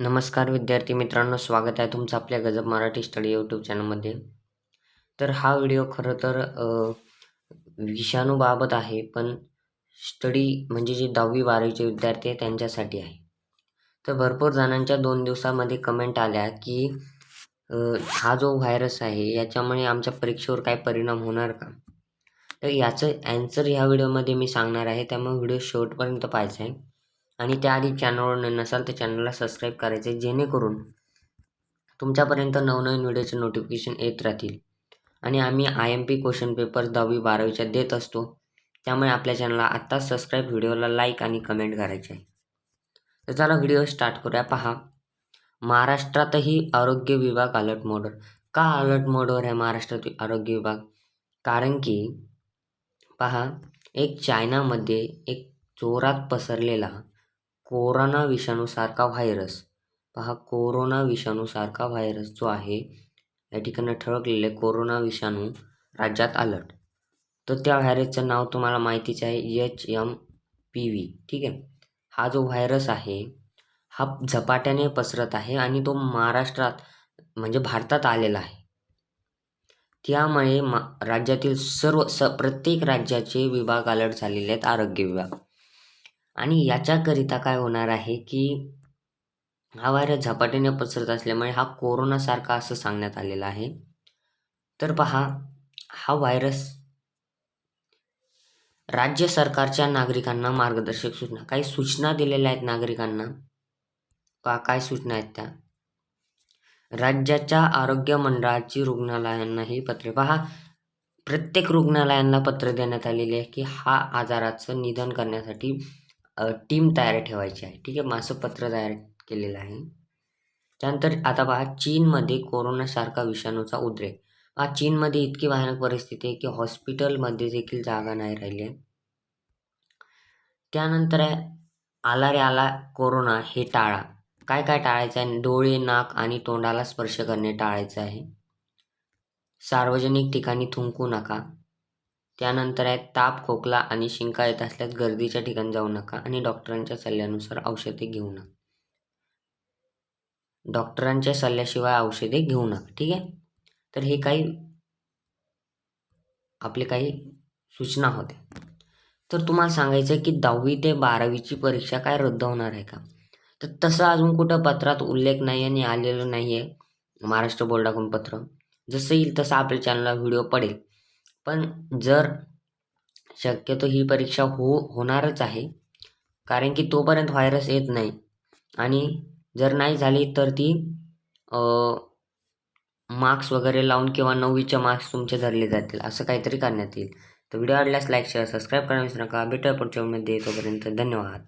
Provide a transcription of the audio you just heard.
नमस्कार विद्यार्थी मित्रांनो स्वागत आहे तुमचं आपल्या गजब मराठी स्टडी यूट्यूब चॅनलमध्ये तर हा व्हिडिओ खरं तर विषाणूबाबत आहे पण स्टडी म्हणजे जे दहावी बारावीचे विद्यार्थी आहे त्यांच्यासाठी आहे. तर भरपूर जणांच्या दोन दिवसामध्ये कमेंट आल्या की हा जो व्हायरस आहे याच्यामुळे आमच्या परीक्षेवर काय परिणाम होणार का? तर याचं ॲन्सर ह्या व्हिडिओमध्ये मी सांगणार आहे त्यामुळे व्हिडिओ शेवटपर्यंत पाहायचा आहे. आणि त्याआधी चॅनलवर नसाल तर चॅनलला सबस्क्राईब करायचे जेणेकरून तुमच्यापर्यंत नवनवीन व्हिडिओचे नोटिफिकेशन येत राहतील. आणि आम्ही I M P question paper दहावी बारावीच्या देत असतो. त्यामुळे आपल्या चॅनलला आत्ताच सबस्क्राईब व्हिडिओला लाईक आणि कमेंट करायचे आहे. तर चला व्हिडिओ स्टार्ट करूया. पहा. महाराष्ट्रातही आरोग्य विभाग अलर्ट मोडवर का अलर्ट मोडवर आहे महाराष्ट्रातील आरोग्य विभाग? कारण की पहा. एक चायनामध्ये एक जोरात पसरलेला कोरोना विषाणूसारखा व्हायरस पहा कोरोना विषाणूसारखा व्हायरस जो आहे या ठिकाणी ठळकलेले कोरोना विषाणू राज्यात अलर्ट तर त्या व्हायरसचं नाव तुम्हाला माहितीच आहे एच एम पी व्ही ठीक आहे? हा जो व्हायरस आहे हा झपाट्याने पसरत आहे आणि तो महाराष्ट्रात म्हणजे भारतात आलेला आहे. त्यामुळे मा राज्यातील सर्व स प्रत्येक राज्याचे विभाग अलर्ट झालेले आहेत आरोग्य विभाग. आणि याच्याकरिता काय होणार आहे की हा व्हायरस झपाट्याने पसरत असल्यामुळे हा कोरोनासारखा असं सांगण्यात आलेला आहे. तर पहा हा व्हायरस राज्य सरकारच्या नागरिकांना मार्गदर्शक सूचना काही सूचना दिलेल्या आहेत नागरिकांना. पहा काय सूचना आहेत त्या? राज्याच्या आरोग्य मंडळाची रुग्णालयांना ही पत्रे. पहा प्रत्येक रुग्णालयांना पत्र देण्यात आलेले आहे की हा आजाराचं निधन करण्यासाठी टीम तयार ठेवायची आहे. ठीक आहे मासपत्र तयार केलेलं आहे. त्यानंतर आता पहा चीनमध्ये कोरोनासारखा विषाणूचा उद्रेक. हा चीनमध्ये इतकी भयानक परिस्थिती आहे की हॉस्पिटलमध्ये देखील जागा नाही राहिली आहे. त्यानंतर आहे आला रे आला कोरोना हे टाळा. काय काय टाळायचं आहे? डोळे नाक आणि तोंडाला स्पर्श करणे टाळायचं आहे. सार्वजनिक ठिकाणी थुंकू नका. त्यानंतर आहे ताप खोकला आणि शिंका येत असल्यास गर्दीच्या ठिकाणी जाऊ नका आणि डॉक्टरांच्या सल्ल्यानुसार औषधे घेऊ नका. डॉक्टरांच्या सल्ल्याशिवाय औषधे घेऊ नका ठीक आहे? तर हे काही आपले काही सूचना होत्या. तर तुम्हाला सांगायचं आहे की दहावी ते बारावीची परीक्षा काय रद्द होणार आहे का? तर तसं अजून कुठं पत्रात उल्लेख नाही आणि आलेलं नाही आहे महाराष्ट्र बोर्डाकडून पत्र. जसं येईल तसं आपल्या चॅनलला व्हिडिओ पडेल. पण जर शक्यतो ही परीक्षा हो होणारच आहे कारण की तोपर्यंत व्हायरस येत नाही. आणि जर नाही झाली तर ती मार्क्स वगैरे लावून किंवा नववीचे मार्क्स तुमचे धरले जातील असं काहीतरी करण्यात येईल. तर व्हिडिओ आवडल्यास लाईक शेअर सबस्क्राईब करा विसरू नका. भेटूया पुढच्या मध्ये. तोपर्यंत धन्यवाद.